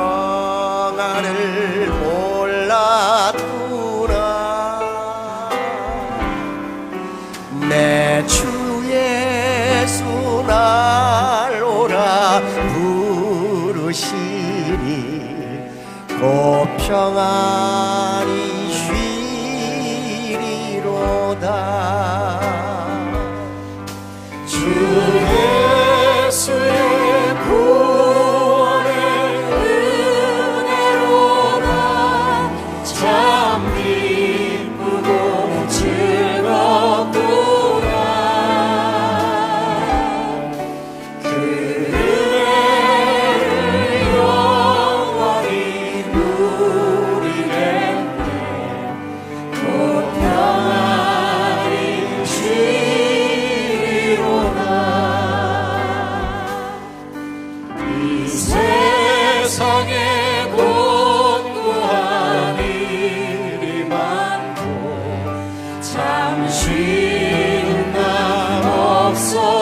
평안을 몰라두나. 내 주 예수 날 오라 부르시니 곧 평안이 쉬리로다. 주님 남 없어.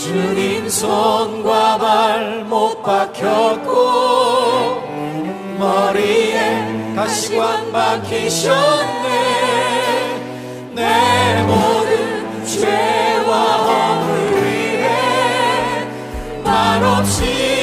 주님 손과 발 못 박혔고 머리에 가시관 박히셨네. 내 모든 죄와 허물 위해 말없이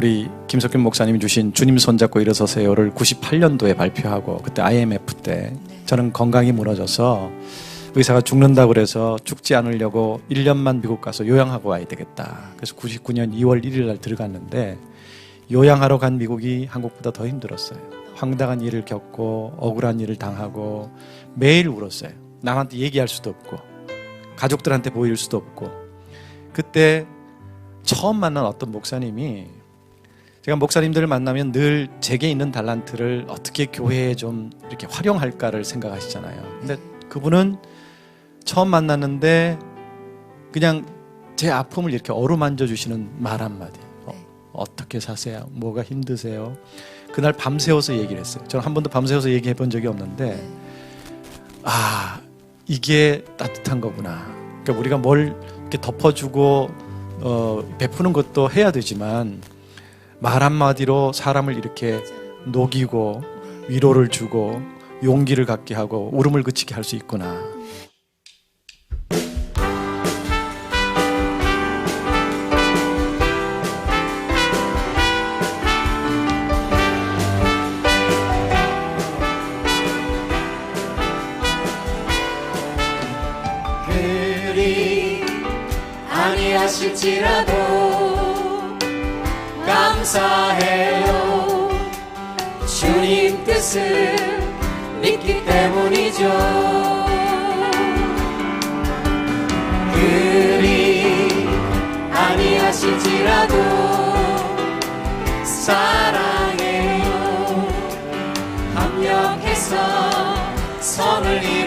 우리 김석균 목사님이 주신 주님 손잡고 일어서세요를 98년도에 발표하고 그때 IMF 때 저는 건강이 무너져서 의사가 죽는다 그래서 죽지 않으려고 1년만 미국 가서 요양하고 와야 되겠다. 그래서 99년 2월 1일 날 들어갔는데 요양하러 간 미국이 한국보다 더 힘들었어요. 황당한 일을 겪고 억울한 일을 당하고 매일 울었어요. 남한테 얘기할 수도 없고 가족들한테 보일 수도 없고 그때 처음 만난 어떤 목사님이 제가 목사님들을 만나면 늘 제게 있는 달란트를 어떻게 교회에 좀 이렇게 활용할까를 생각하시잖아요. 근데 그분은 처음 만났는데 그냥 제 아픔을 이렇게 어루만져 주시는 말 한마디. 어, 어떻게 사세요? 뭐가 힘드세요? 그날 밤새워서 얘기를 했어요. 저는 한 번도 밤새워서 얘기해 본 적이 없는데 아 이게 따뜻한 거구나. 그러니까 우리가 뭘 이렇게 덮어주고 어, 베푸는 것도 해야 되지만 말 한마디로 사람을 이렇게 녹이고 위로를 주고 용기를 갖게 하고 울음을 그치게 할 수 있구나. 그리 아니하실지라도 감사해요. 주님 뜻을 믿기 때문이죠. 그리 아니하실지라도 사랑해요. 합력해서 선을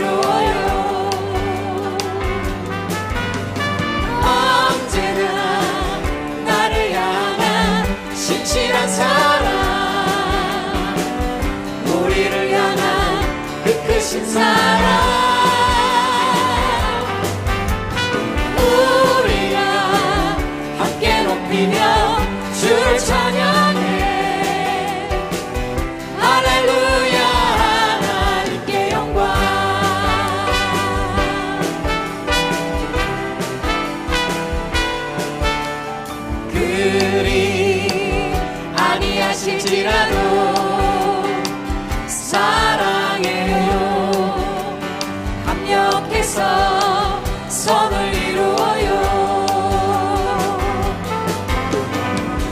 하실지라도 사랑해요. 합력해서 선을 이루어요.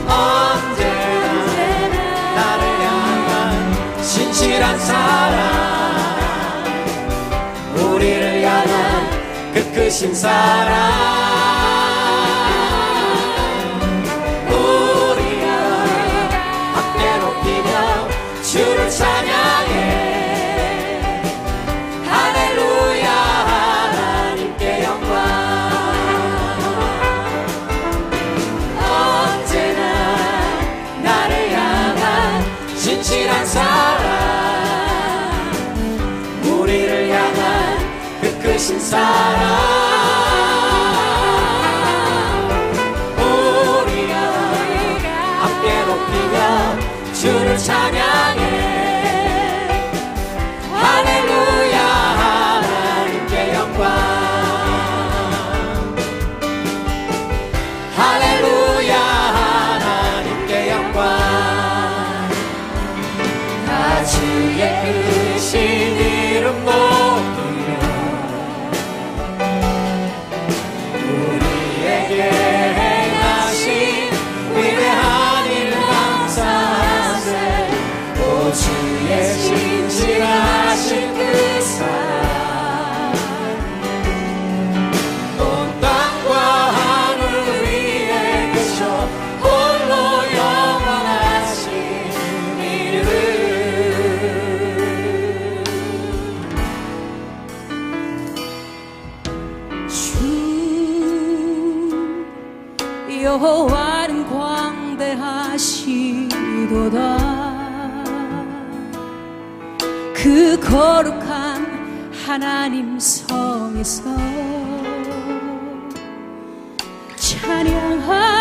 언제나 나를 향한 신실한 사랑 우리를 향한 그 크신 사랑 거룩한 하나님 성에서 찬양할지어다.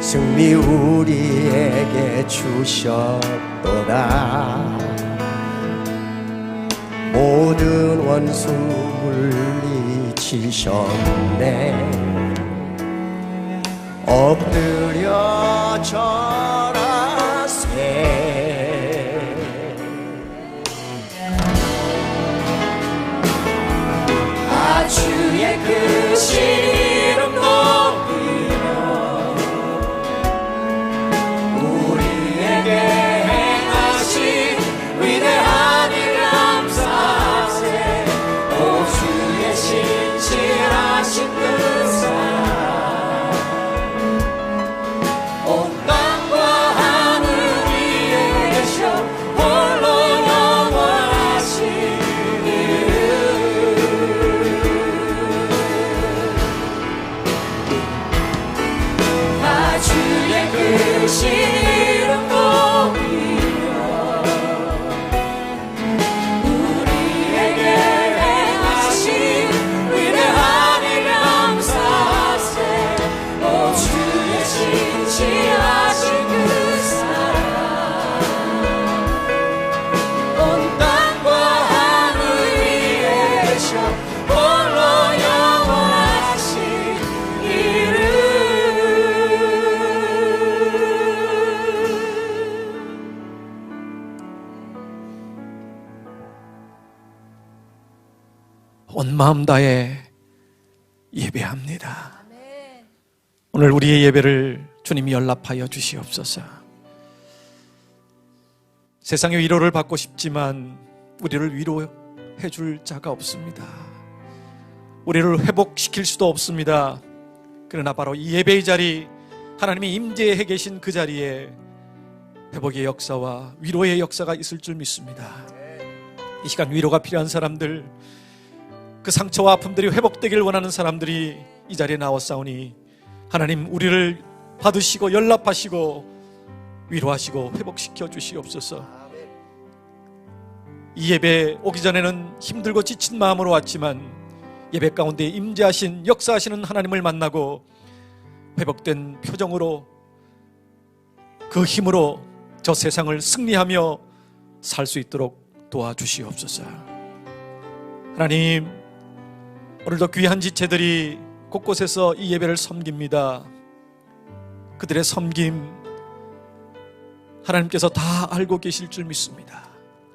승리 우리에게 주셨도다 모든 원수 물리치셨네. 엎드려 절하세. 아 주의 크신 이 마음 다해 예배합니다. 오늘 우리의 예배를 주님이 연락하여 주시옵소서. 세상의 위로를 받고 싶지만 우리를 위로해 줄 자가 없습니다. 우리를 회복시킬 수도 없습니다. 그러나 바로 이 예배의 자리, 하나님이 임재해 계신 그 자리에 회복의 역사와 위로의 역사가 있을 줄 믿습니다. 이 시간 위로가 필요한 사람들, 그 상처와 아픔들이 회복되길 원하는 사람들이 이 자리에 싸우니 하나님 우리를 받으시고 연락하시고 위로하시고 회복시켜 주시옵소서. 이 예배 오기 전에는 힘들고 지친 마음으로 왔지만 예배 가운데 임재하신 역사하시는 하나님을 만나고 회복된 표정으로 그 힘으로 저 세상을 승리하며 살 수 있도록 도와주시옵소서. 하나님 오늘도 귀한 지체들이 곳곳에서 이 예배를 섬깁니다. 그들의 섬김 하나님께서 다 알고 계실 줄 믿습니다.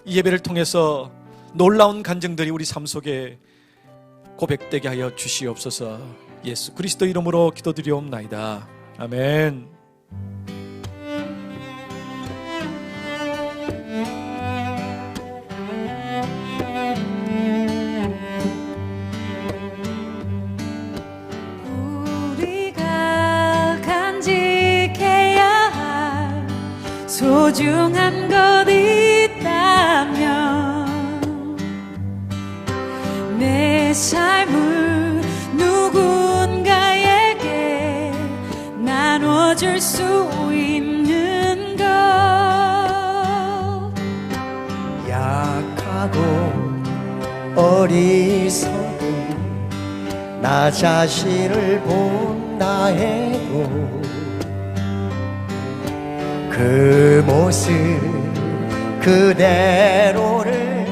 이 예배를 통해서 놀라운 간증들이 우리 삶 속에 고백되게 하여 주시옵소서. 예수 그리스도 이름으로 기도드리옵나이다. 아멘. 소중한 것 있다면 내 삶을 누군가에게 나눠줄 수 있는 것. 약하고 어리석은 나 자신을 본다 해도 그 모습 그대로를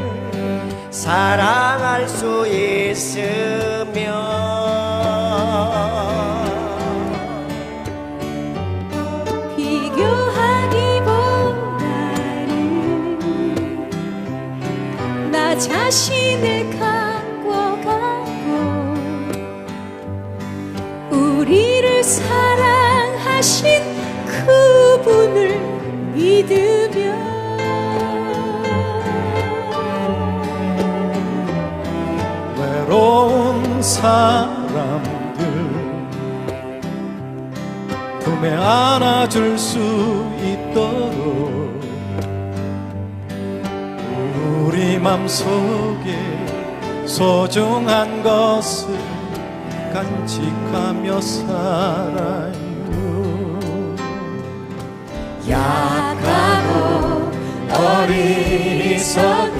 사랑할 수 있으면. 비교하기보다는 나 자신을 갖고 가고 우리를 사랑하신 안아줄 수 있도록 우리 맘속에 소중한 것을 간직하며 살아요. 약하고 어리석은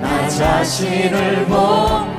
나 자신을 본